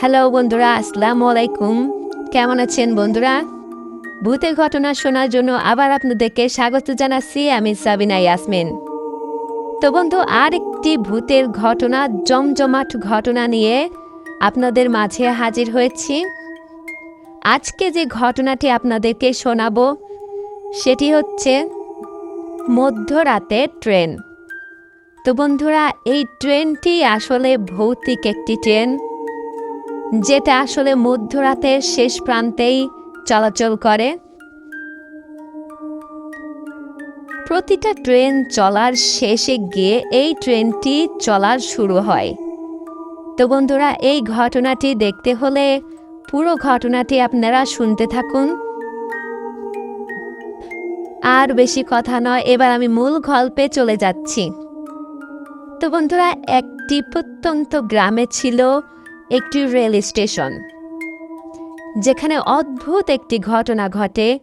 Hello বন্ধুরা, আসসালামু আলাইকুম। কেমন আছেন বন্ধুরা? ভূতের ঘটনা শোনার জন্য আবার আপনাদেরকে স্বাগত জানাচ্ছি আমি সাবিনা ইয়াসমিন। তো বন্ধু আর একটি ভূতের ঘটনা, জমজমাট ঘটনা নিয়ে আপনাদের মাঝে হাজির হয়েছি। আজকে যে ঘটনাটি আপনাদেরকে শোনাবো, সেটি হচ্ছে মধ্যরাতে ট্রেন। তো বন্ধুরা, এই ট্রেনটি আসলে ভৌতিক একটি ট্রেন। যেটা আসলে মধ্যরাতের শেষ প্রান্তেই চলাচল করে। প্রতিটা ট্রেন চলার শেষে গিয়ে এই ট্রেনটি চলার শুরু হয়। তো বন্ধুরা, এই ঘটনাটি দেখতে হলে পুরো ঘটনাটি আপনারা শুনতে থাকুন। আর বেশি কথা নয়, এবার আমি মূল গল্পে চলে যাচ্ছি। তো বন্ধুরা, একটি প্রত্যন্ত গ্রামে ছিল একটি রেল স্টেশন, যেখানে অদ্ভুত একটি ঘটনা ঘটে।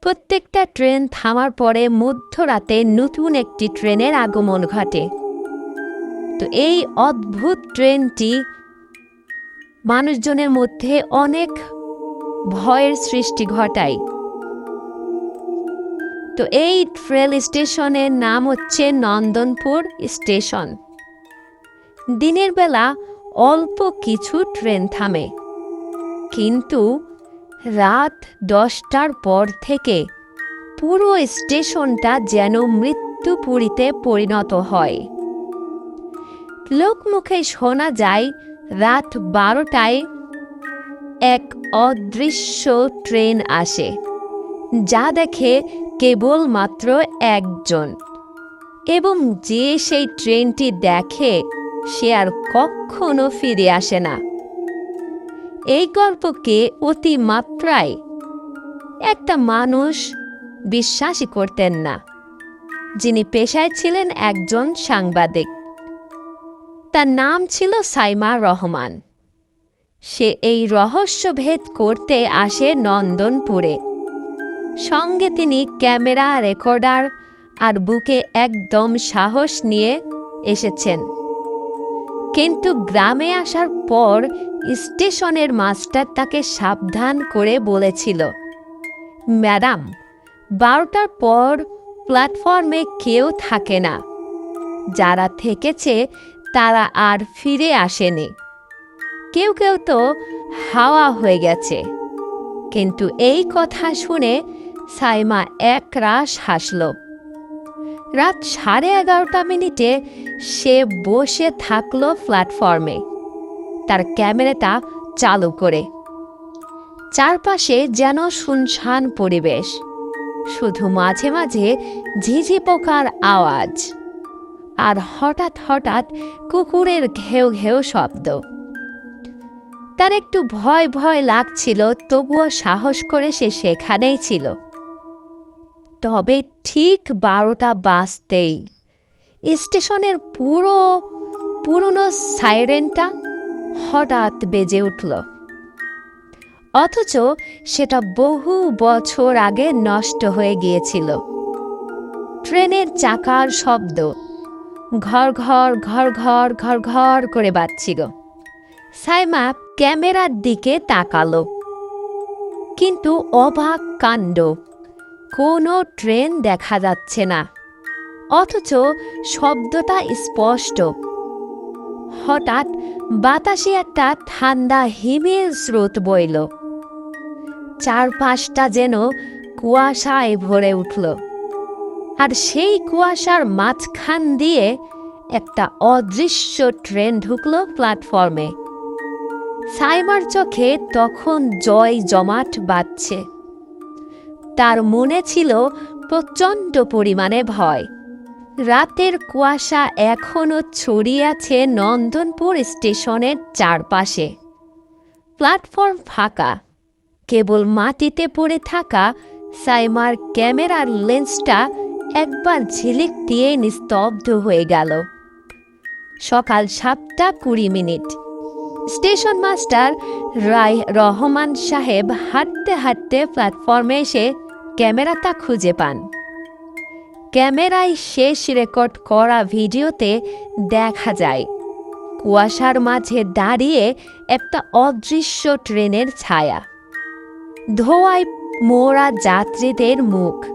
প্রত্যেকটা ট্রেন থামার পরে মধ্যরাতে নতুন একটি ট্রেনের আগমন ঘটে। তো এই অদ্ভুত ট্রেনটি মানুষজনের মধ্যে অনেক ভয়ের সৃষ্টি ঘটায়। তো এই রেল স্টেশনের নাম হচ্ছে নন্দনপুর স্টেশন। দিনের বেলা অল্প কিছু ট্রেন থামে। কিন্তু রাত দশটার পর থেকে পুরো স্টেশনটা যেন মৃত্যুপুরীতে পরিণত হয়। লোকমুখে শোনা যায়, রাত বারোটায় এক অদৃশ্য ট্রেন আসে, যা দেখে কেবলমাত্র একজন, এবং যে সেই ট্রেনটি দেখে সে আর কখনো ফিরে আসে না। এই গল্পকে অতি মাত্রায় একটা মানুষ বিশ্বাসই করতেন না, যিনি পেশায় ছিলেন একজন সাংবাদিক। তার নাম ছিল সাইমা রহমান। সে এই রহস্য ভেদ করতে আসে নন্দনপুরে। সঙ্গে তিনি ক্যামেরা, রেকর্ডার আর বুকে একদম সাহস নিয়ে এসেছেন। কিন্তু গ্রামে আসার পর স্টেশনের মাস্টার তাকে সাবধান করে বলেছিল, ম্যাডাম, বারোটার পর প্ল্যাটফর্মে কেউ থাকে না। যারা থেকেছে তারা আর ফিরে আসেনি। কেউ কেউ তো হাওয়া হয়ে গেছে। কিন্তু এই কথা শুনে সাইমা এক রাস হাসল। রাত সাড়ে এগারোটা মিনিটে সে বসে থাকল প্ল্যাটফর্মে তার ক্যামেরাটা চালু করে। চারপাশে যেন শুনশান পরিবেশ। শুধু মাঝে মাঝে ঝিঝি পোকার আওয়াজ। আর হঠাৎ হঠাৎ কুকুরের ঘেউ ঘেউ শব্দ। তার একটু ভয় ভয় লাগছিল, তবুও সাহস করে সে সেখানেই ছিল। তবে ঠিক বারোটা বাজতেই স্টেশনের পুরো, পুরনো সাইরেনটা হঠাৎ বেজে উঠল। অথচ সেটা বহু বছর আগে নষ্ট হয়ে গিয়েছিল। ট্রেনের চাকার শব্দ ঘর ঘর ঘর ঘর ঘর ঘর করে বাজছিল। সাইমা ক্যামেরার দিকে তাকালো। কিন্তু অবাক কাণ্ড, কোনো ট্রেন দেখা যাচ্ছে না। অথচ শব্দটা স্পষ্ট। হঠাৎ বাতাসে একটা ঠান্ডা, হিমেল স্রোত বইল। চারপাশটা যেন কুয়াশায় ভরে উঠল। আর সেই কুয়াশার মাঝখান দিয়ে একটা অদৃশ্য ট্রেন ঢুকল প্ল্যাটফর্মে। সাইমার চোখে তখন জয় জমাট বাজছে তার মনে ছিল প্রচণ্ড পরিমাণে ভয়। রাতের কুয়াশা এখনও ছড়িয়ে আছে নন্দনপুর স্টেশনের চারপাশে। প্ল্যাটফর্ম ফাঁকা। কেবল মাটিতে পড়ে থাকা সাইমার ক্যামেরার লেন্সটা একবার ঝিলিক দিয়ে নিস্তব্ধ হয়ে গেল। সকাল সাতটা কুড়ি minute. Station master Roy Rahman সাহেব হাঁটতে হাঁটতে প্ল্যাটফর্মে এসে ক্যামেরাটা খুঁজে পান। ক্যামেরায় শেষ রেকর্ড করা ভিডিওতে দেখা যায়, কুয়াশার মাঝে দাঁড়িয়ে একটা অদৃশ্য ট্রেনের ছায়া। ধোয়ায় মোড়া যাত্রীদের মুখ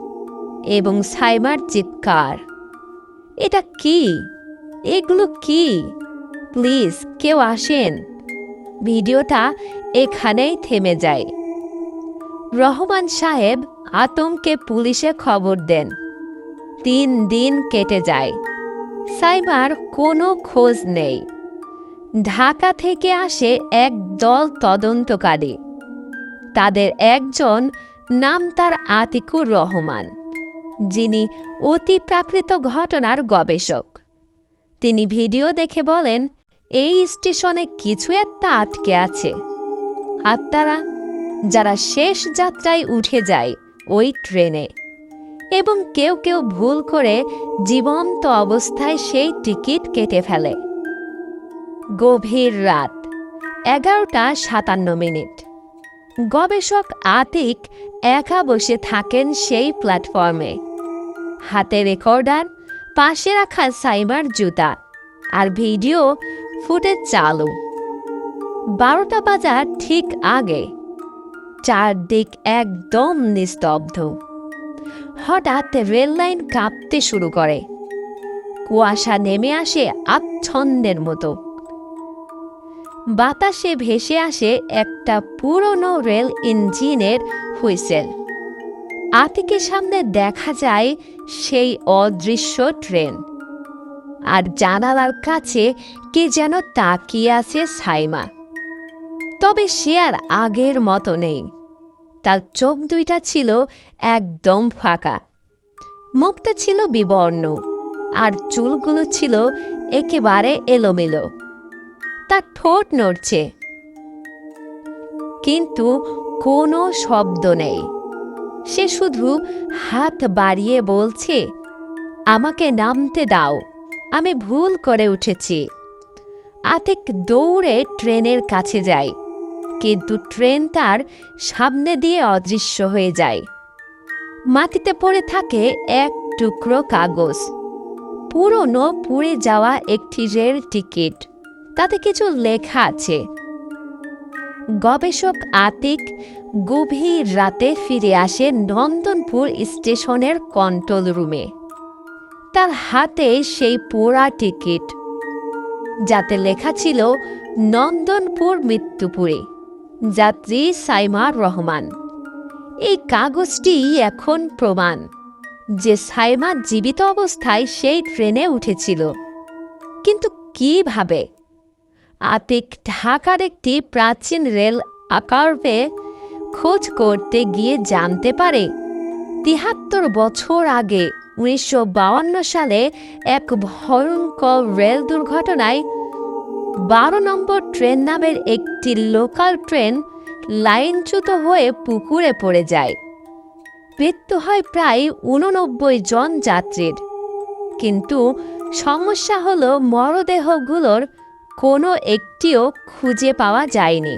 এবং সাইমার চিৎকার। এটা কি? এগুলো কি? প্লিজ কেউ আসেন। ভিডিওটা এখানেই থেমে যায়। রহমান সাহেব আতঙ্কে পুলিশে খবর দেন। তিন দিন কেটে যায়। সাইবার কোনো খোঁজ নেই। ঢাকা থেকে আসে এক দল তদন্তকারী। তাদের একজন নাম তার আতিকুর রহমান, যিনি অতি প্রাকৃত ঘটনার গবেষক। তিনি ভিডিও দেখে বলেন, এই স্টেশনে কিছু একটা আটকে আছে। আত্মারা যারা শেষ যাত্রায় উঠে যায় ওই ট্রেনে এবং কেউ কেউ ভুল করে জীবন্ত অবস্থায় সেই টিকিট কেটে ফেলে। গভীর রাত, এগারোটা সাতান্ন মিনিট। গবেষক আতিক একা বসে থাকেন সেই প্ল্যাটফর্মে। হাতে রেকর্ডার, পাশে রাখা সাইবার জুতা আর ভিডিও ফুটেজ চালু। বারোটা বাজার ঠিক আগে। চারদিক একদম নিস্তব্ধ। হঠাৎ রেললাইন কাঁপতে শুরু করে। কুয়াশা নেমে আসে আচ্ছন্দের মতো। বাতাসে ভেসে আসে একটা পুরনো রেল ইঞ্জিনের হুইসেল। আতিকের সামনে দেখা যায় সেই অদৃশ্য ট্রেন। আর জানালার কাছে কে যেন তাকিয়ে আছে সাইমা। তবে সে আর আগের মতো নেই। তার চোখ দুইটা ছিল একদম ফাঁকা। মুখটা ছিল বিবর্ণ, আর চুলগুলো ছিল একেবারে এলোমেলো। তার ঠোঁট নড়ছে। কিন্তু কোনো শব্দ নেই। সে শুধু হাত বাড়িয়ে বলছে, আমাকে নামতে দাও, আমি ভুল করে উঠেছি। আতিক দৌড়ে ট্রেনের কাছে যায় কিন্তু ট্রেন তার সামনে দিয়ে অদৃশ্য হয়ে যায়। মাটিতে পড়ে থাকে এক টুকরো কাগজ। পুরনো পুড়ে যাওয়া একটি রেল টিকিট। তাতে কিছু লেখা আছে। গবেষক আতিক গভীর রাতে ফিরে আসে নন্দনপুর স্টেশনের কন্ট্রোল রুমে। তার হাতে সেই পোড়া টিকিট। যাতে লেখা ছিল, নন্দনপুর মৃত্যুপুরে। যাত্রী সাইমা রহমান। এই কাগজটি এখন প্রমাণ যে সাইমা জীবিত অবস্থায় সেই ট্রেনে উঠেছিল। কিন্তু কীভাবে? আতিক ঢাকার একটি প্রাচীন রেল আকারবে খোঁজ করতে গিয়ে জানতে পারে, তিহাত্তর বছর আগে উনিশশো সালে এক ভয়ঙ্কর রেল দুর্ঘটনায় বারো নম্বর ট্রেন নামের একটি লোকাল ট্রেন লাইনচ্যুত হয়ে পুকুরে পড়ে যায়। মৃত্যু হয় প্রায় উননব্বই জন যাত্রীর। কিন্তু সমস্যা হলো মরদেহগুলোর কোনো একটিও খুঁজে পাওয়া যায়নি।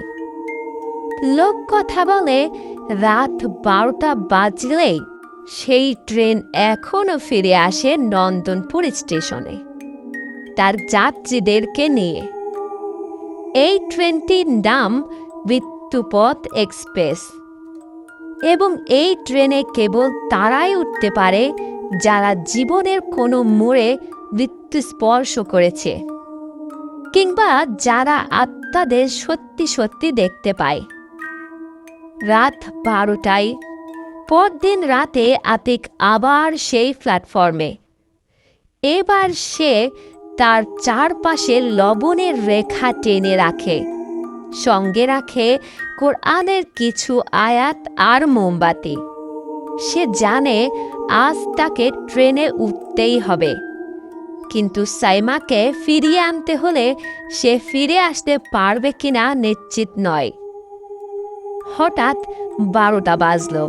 লোক কথা বলে, রাত বারোটা বাজলেই সেই ট্রেন এখনও ফিরে আসে নন্দনপুর স্টেশনে। তার যাত্রীদেরকে নিয়ে। এই ট্রেনটির নাম মৃত্যুপথ এক্সপ্রেস। এবং এই ট্রেনে কেবল তারাই উঠতে পারে যারা জীবনের কোনো মোড়ে মৃত্যু স্পর্শ করেছে, কিংবা যারা আত্মাদের সত্যি সত্যি দেখতে পায়। রাত বারোটায়, পরদিন রাতে আতিক আবার সেই প্ল্যাটফর্মে। এবার সে তার চারপাশে লবণের রেখা টেনে রাখে। সঙ্গে রাখে কোরআনের কিছু আয়াত আর মোমবাতি। সে জানে আজ তাকে ট্রেনে উঠতেই হবে। কিন্তু সাইমাকে ফিরিয়ে আনতে হলে সে ফিরে আসতে পারবে কিনা নিশ্চিত নয়। হঠাৎ বারোটা বাজল।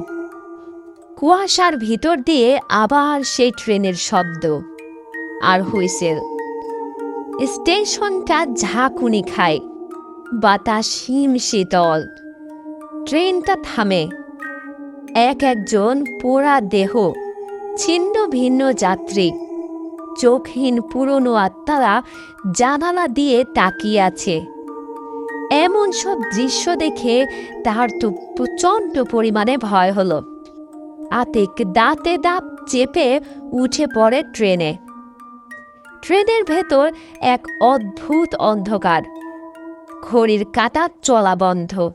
কুয়াশার ভিতর দিয়ে আবার সেই ট্রেনের শব্দ। আর হুইসেল। স্টেশনটা ঝাঁকুনি খায়। বাতাস হিম শীতল। ট্রেনটা থামে। এক একজন পোড়া দেহ, ছিন্ন ভিন্ন যাত্রী। চোখহীন পুরনো আত্মারা জানালা দিয়ে তাকিয়ে আছে। এমন সব দৃশ্য দেখে তার তো প্রচণ্ড পরিমাণে ভয় হলো। আতিক দাঁতে দাঁত চেপে উঠে পড়ে ট্রেনে। ট্রেনের ভেতর এক অদ্ভুত অন্ধকার। ঘড়ির কাঁটা চলা বন্ধ।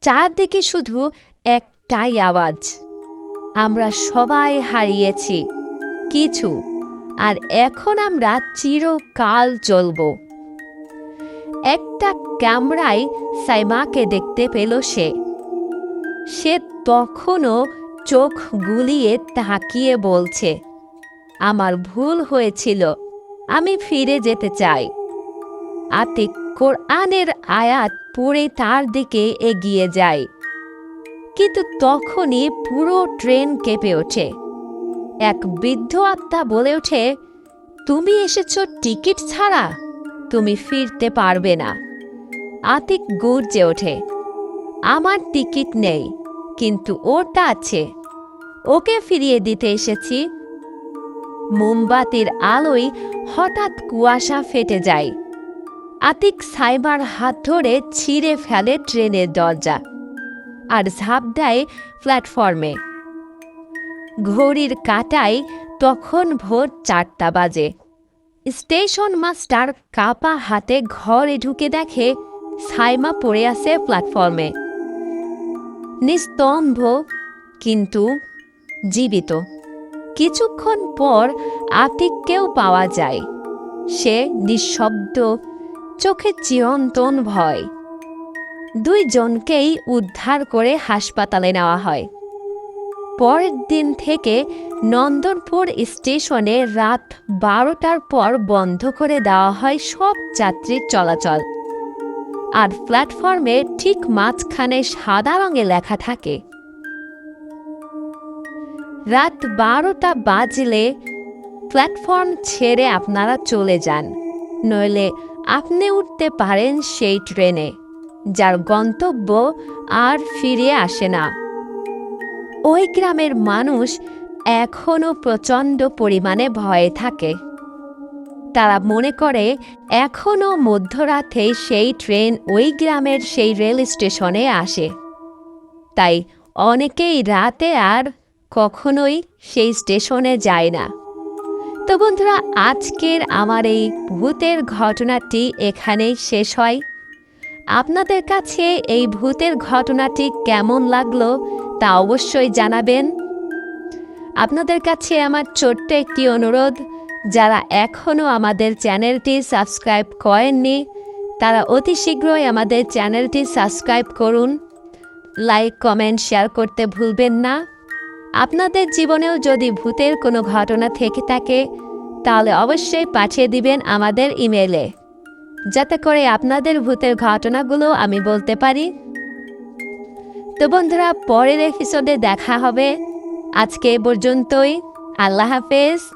চারদিকে শুধু একটাই আওয়াজ। আমরা সবাই হারিয়েছি, কিছু, আর এখন আমরা চিরকাল চলব একটা ক্যামেরায় সাইমাকে দেখতে পেল সে। সে তখনও চোখ গুলিয়ে তাকিয়ে বলছে, আমার ভুল হয়েছিল। আমি ফিরে যেতে চাই। আতিক কোরআনের আয়াত পড়ে তার দিকে এগিয়ে যায়। কিন্তু তখনই পুরো ট্রেন কেঁপে ওঠে। এক বৃদ্ধ আত্মা বলে ওঠে, তুমি এসেছ টিকিট ছাড়া, তুমি ফিরতে পারবে না। আতিক গর্জে ওঠে, আমার টিকিট নেই, কিন্তু ওটা আছে। ওকে ফিরিয়ে দিতে এসেছি মোমবাতির আলোয় হঠাৎ কুয়াশা ফেটে যায়। আতিক সাইবার হাত ধরে ছিঁড়ে ফেলে ট্রেনের দরজা আর ঝাঁপ দেয় প্ল্যাটফর্মে। ঘড়ির কাটায় তখন ভোর চারটা বাজে। স্টেশন মাস্টার কাপা হাতে ঘরে ঢুকে দেখে সাইমা পড়ে আছে প্ল্যাটফর্মে। নিস্তম্ভ, কিন্তু জীবিত। কিছুক্ষণ পর আতিককেও পাওয়া যায়। সে নিঃশব্দ, চোখে চিরন্তন ভয়। দুইজনকেই উদ্ধার করে হাসপাতালে নেওয়া হয়। পরের দিন থেকে নন্দনপুর স্টেশনে রাত বারোটার পর বন্ধ করে দেওয়া হয় সব যাত্রীর চলাচল। আর প্ল্যাটফর্মে ঠিক মাঝখানে সাদা রঙে লেখা থাকে। রাত বারোটা বাজলে প্ল্যাটফর্ম ছেড়ে আপনারা চলে যান। নইলে আপনি উঠতে পারেন সেই ট্রেনে, যার গন্তব্য আর ফিরে আসে না। ওই গ্রামের মানুষ এখনও প্রচণ্ড পরিমাণে ভয়ে থাকে। তারা মনে করে, এখনও মধ্যরাতে সেই ট্রেন ওই গ্রামের সেই রেল স্টেশনে আসে। তাই অনেকেই রাতে আর কখনোই সেই স্টেশনে যায় না। তো বন্ধুরা, আজকের আমার এই ভূতের ঘটনাটি এখানেই শেষ হয়। আপনাদের কাছে এই ভূতের ঘটনাটি কেমন লাগল তা অবশ্যই জানাবেন। আপনাদের কাছে আমার ছোট্ট একটি অনুরোধ, যারা এখনও আমাদের চ্যানেলটি সাবস্ক্রাইব করেননি, তারা অতি শীঘ্রই আমাদের চ্যানেলটি সাবস্ক্রাইব করুন। লাইক, কমেন্ট, শেয়ার করতে ভুলবেন না। আপনাদের জীবনেও যদি ভূতের কোনো ঘটনা থেকে থাকে, তাহলে অবশ্যই পাঠিয়ে দিবেন আমাদের ইমেলে। যাতে করে আপনাদের ভূতের ঘটনাগুলো আমি বলতে পারি। তো বন্ধুরা, পরের এপিসোডে দেখা হবে। আজকে পর্যন্তই। আল্লাহ হাফেজ।